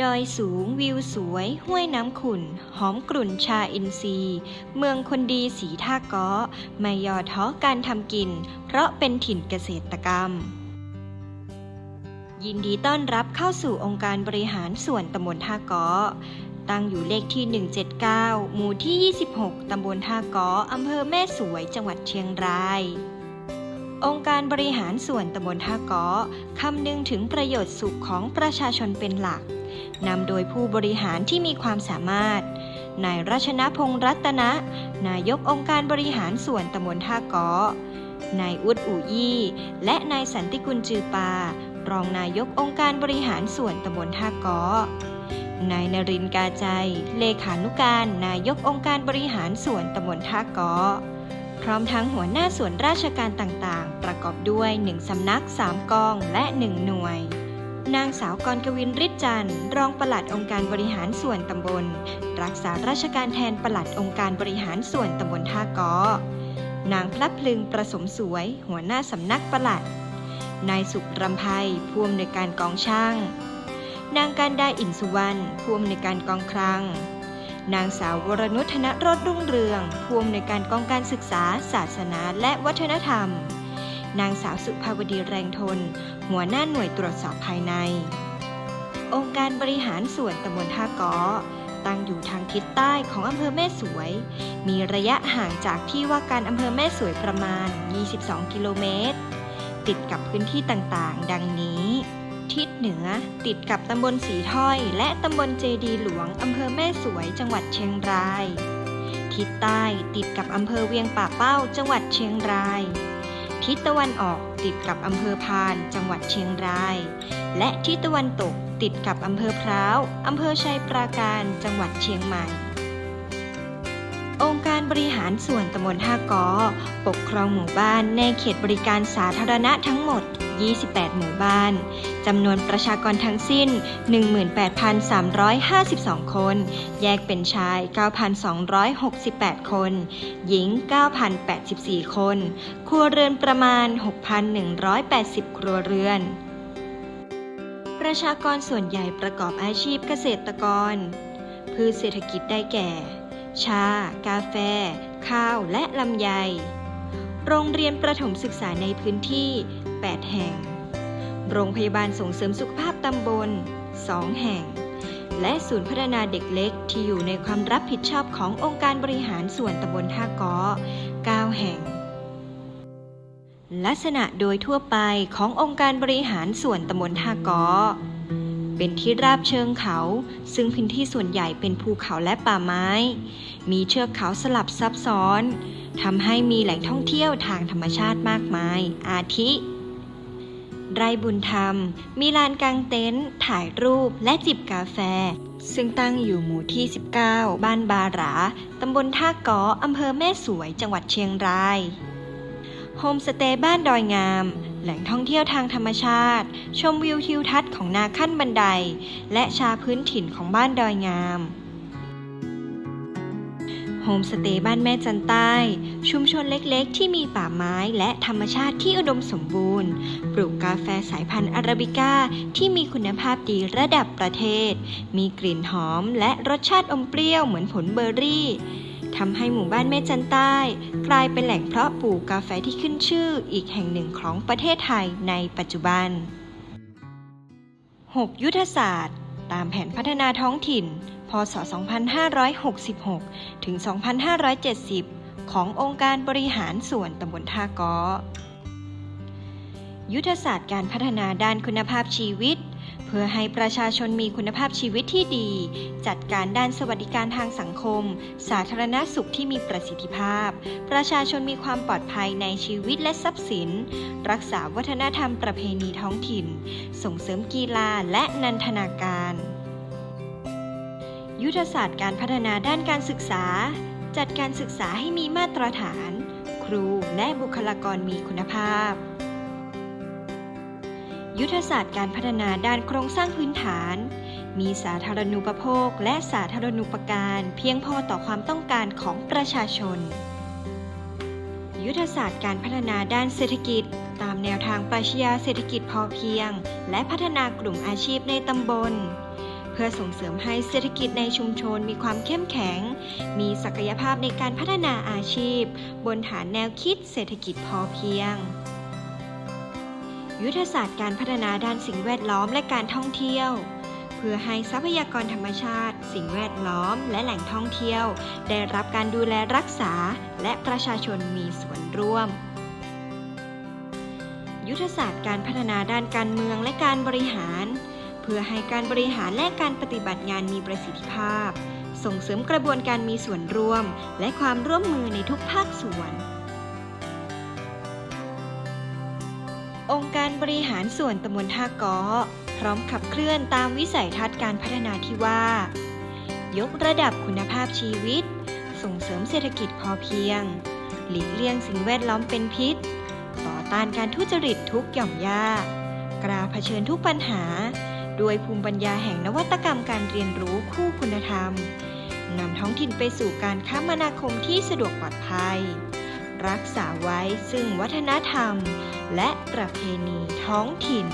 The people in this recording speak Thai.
ดอยสูงวิวสวย ห้วยน้ำขุ่น หอมกลุ่นชาอินทรีย์ เมืองคนดีสีท่าก้อไม่ย่อท้อการทำกิน เพราะเป็นถิ่นเกษตรกรรม ยินดีต้อนรับเข้าสู่องค์การบริหารส่วนตำบลท่าก้อตั้งอยู่เลขที่ 179 หมู่ที่ 26 ตำบลท่าก้ออำเภอแม่สวยจังหวัดเชียงรายองค์การบริหารส่วนตำบลท่าก้อคำนึงถึงประโยชน์สุขของประชาชนเป็นหลัก นำโดยผู้บริหารที่มีความสามารถ นายรัชนพงษ์รัตนะ นายกองค์การบริหารส่วนตำบลท่าก้อนายอุดอูยี่ และนายสันติกุลจือปา รองนายกองค์การบริหารส่วนตำบลท่าก้อนายนรินกาใจ เลขานุการนายกองค์การบริหารส่วนตำบลท่าก้อพร้อมทั้งหัวหน้าส่วนราชการต่างๆ ประกอบด้วย 1 สำนัก 3 กอง และ 1 หน่วย นางสาวกรกวินริจจันทร์รองปลัดองค์การบริหารส่วนตำบล รักษาราชการแทนปลัดองค์การบริหารส่วนตำบลท่ากอนางพลับพลึงประสมสวย หัวหน้าสำนักปลัด นายสุขรำไพผู้อำนวยการกองช่าง นางการดาอินสุวรรณผู้อำนวยการกองคลัง นางสาววรนุชธนรสรุ่งเรืองผู้อำนวยการกองการศึกษา ศาสนาและวัฒนธรรมนางสาวสุภาวดีแรงทน หัวหน้าหน่วยตรวจสอบภายใน องค์การบริหารส่วนตำบลท่าก้อตั้งอยู่ทางทิศใต้ของอำเภอแม่สวย มีระยะห่างจากที่ว่าการอำเภอแม่สวยประมาณ 22 กิโลเมตร ติดกับพื้นที่ต่างๆ ดังนี้ ทิศเหนือติดกับตำบลสีถ้อย และตำบลเจดีหลวงอำเภอแม่สวยจังหวัดเชียงราย ทิศใต้ติดกับอำเภอเวียงป่าเป้าจังหวัดเชียงราย ทิศตะวันออก ติดกับอำเภอพาน จังหวัดเชียงราย และทิศตะวันตกติดกับอำเภอพร้าวอำเภอชัยปราการ จังหวัดเชียงใหม่ องค์การบริหารส่วนตำบลท่ากอ ปกครองหมู่บ้านในเขตบริการสาธารณะทั้งหมด 28 หมู่บ้าน จำนวนประชากรทั้งสิ้น 18,352 คน แยกเป็นชาย 9,268 คน หญิง 9,084 คน ครัวเรือนประมาณ 6,180 ครัวเรือน ประชากรส่วนใหญ่ประกอบอาชีพเกษตรกร พืชเศรษฐกิจได้แก่ ชา กาแฟ ข้าว และลำไย โรงเรียนประถมศึกษาในพื้นที่ 8 แห่ง โรงพยาบาลส่งเสริมสุขภาพตำบล 2 แห่ง และศูนย์พัฒนาเด็กเล็กที่อยู่ในความรับผิดชอบขององค์การบริหารส่วนตำบลท่ากอ9 แห่ง ลักษณะโดยทั่วไปขององค์การบริหารส่วนตำบลท่ากอ เป็นที่ราบเชิงเขา ซึ่งพื้นที่ส่วนใหญ่เป็นภูเขาและป่าไม้ มีเชือกเขาสลับซับซ้อนทำให้มีแหล่งท่องเที่ยวทางธรรมชาติมากมาย อาทิ ไร่บุญธรรม มีลานกางเต็นท์ถ่ายรูปและจิบกาแฟ ซึ่งตั้งอยู่หมู่ที่ 19 บ้านบาหรา ตำบลท่ากออำเภอแม่สวยจังหวัดเชียงราย โฮมสเตย์บ้านดอยงาม แหล่งท่องเที่ยวทางธรรมชาติ ชมวิวทิวทัศน์ของนาขั้นบันได และชาพื้นถิ่นของบ้านดอยงามโฮมสเตย์บ้านแม่จันใต้ ชุมชนเล็กๆ ที่มีป่าไม้และธรรมชาติที่อุดมสมบูรณ์ ปลูกกาแฟสายพันธุ์อาราบิก้าที่มีคุณภาพดีระดับประเทศ มีกลิ่นหอมและรสชาติอมเปรี้ยวเหมือนผลเบอร์รี่ ทำให้หมู่บ้านแม่จันใต้ กลายเป็นแหล่งเพาะปลูกกาแฟที่ขึ้นชื่ออีกแห่งหนึ่งของประเทศไทยในปัจจุบัน 6 ยุทธศาสตร์ ตามแผนพัฒนาท้องถิ่น พศ 2566 ถึง 2570 ขององค์การบริหารส่วนตำบลท่ากอยุทธศาสตร์การพัฒนาด้านคุณภาพชีวิต พื่อให้ประชาชนมีคุณภาพชีวิตที่ดี จัดการด้านสวัสดิการทางสังคม สาธารณสุขที่มีประสิทธิภาพ ประชาชนมีความปลอดภัยในชีวิตและทรัพย์สิน รักษาวัฒนธรรมประเพณีท้องถิ่น ส่งเสริมกีฬาและนันทนาการ ยุทธศาสตร์การพัฒนาด้านการศึกษา จัดการศึกษาให้มีมาตรฐาน ครูและบุคลากรมีคุณภาพ ยุทธศาสตร์การพัฒนาด้านโครงสร้างพื้นฐาน มีสาธารณูปโภค และสาธารณูปการเพียงพอต่อความต้องการของประชาชน ยุทธศาสตร์การพัฒนาด้านเศรษฐกิจ ตามแนวทางปรัชญาเศรษฐกิจพอเพียง และพัฒนากลุ่มอาชีพในตำบล เพื่อส่งเสริมให้เศรษฐกิจในชุมชนมีความเข้มแข็ง มีศักยภาพในการพัฒนาอาชีพ บนฐานแนวคิดเศรษฐกิจพอเพียง ยุทธศาสตร์การพัฒนาด้านสิ่งแวดล้อมและการท่องเที่ยว เพื่อให้ทรัพยากรธรรมชาติ สิ่งแวดล้อม และแหล่งท่องเที่ยว ได้รับการดูแลรักษา และประชาชนมีส่วนร่วม ยุทธศาสตร์การพัฒนาด้านการเมืองและการบริหาร เพื่อให้การบริหารและการปฏิบัติงานมีประสิทธิภาพ ส่งเสริมกระบวนการมีส่วนร่วม และความร่วมมือในทุกภาคส่วน องค์การบริหารส่วนตำบลท่าก้อพร้อมขับเคลื่อนตามวิสัยทัศน์การพัฒนาที่ว่า ยกระดับคุณภาพชีวิต ส่งเสริมเศรษฐกิจพอเพียง หลีกเลี่ยงสิ่งแวดล้อมเป็นพิษ ต่อต้านการทุจริตทุกหย่อมย่ากล้าเผชิญทุกปัญหา ด้วยภูมิปัญญาแห่งนวัตกรรมการเรียนรู้คู่คุณธรรมนำท้องถิ่นไปสู่การคมนาคมที่สะดวกปลอดภัย รักษาไว้ซึ่งวัฒนธรรม และประเพณีท้องถิ่น